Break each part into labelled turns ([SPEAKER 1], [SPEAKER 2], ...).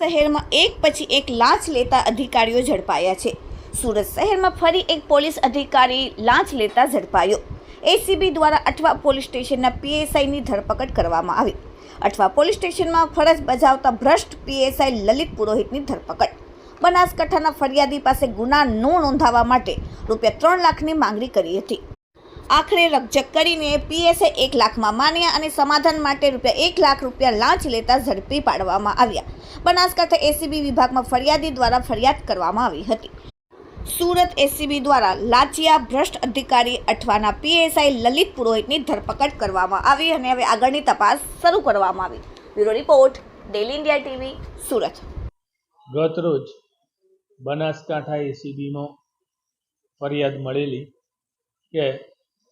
[SPEAKER 1] શહેરમાં એક પછી એક લાંચ લેતા અધિકારીઓ ઝડપાયા છે. સુરત શહેરમાં ફરી એક પોલીસ અધિકારી લાંચ લેતા ઝડપાયો. એસીબી દ્વારા અઠવા પોલીસ સ્ટેશનના પીએસઆઈની ધરપકડ કરવામાં આવી. અઠવા પોલીસ સ્ટેશનમાં ફરજ બજાવતા ભ્રષ્ટ પીએસઆઈ લલિત પુરોહિતની ધરપકડ. બનાસકાંઠાના ફરિયાદી પાસે ગુના ન નોંધાવવા માટે રૂપિયા ત્રણ લાખની માંગણી કરી હતી. આખરે રકઝક કરીને પીએસએ એક લાખમાં માન્યા અને સમાધાન માટે રૂપિયા એક લાખ રૂપિયા લાંચ લેતા ઝડપી પાડવામાં આવ્યા. બનાસકાંઠા એસીબી વિભાગમાં ફરિયાદી દ્વારા ફરિયાદ કરવામાં આવી હતી. સુરત એસીબી દ્વારા લાચિયા ભ્રષ્ટ અધિકારી અઠવાના પીએસઆઈ લલિત પુરોહિતની ધરપકડ કરવામાં આવી અને હવે આગળની તપાસ શરૂ કરવામાં આવી. Bureau report daily India TV, Surat.
[SPEAKER 2] ગત રોજ બનાસકાંઠા એસીબીનો ફરિયાદ મળેલી કે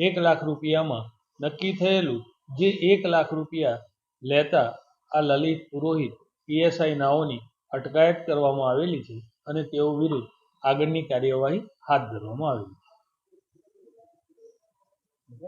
[SPEAKER 2] એક લાખ રૂપિયામાં નક્કી થયેલું જે એક લાખ રૂપિયા લેતા આ લલિત પુરોહિત પીએસઆઈ નાઓની અટકાયત કરવામાં આવેલી છે અને તેઓ વિરુદ્ધ આગળની કાર્યવાહી હાથ ધરવામાં આવેલી છે.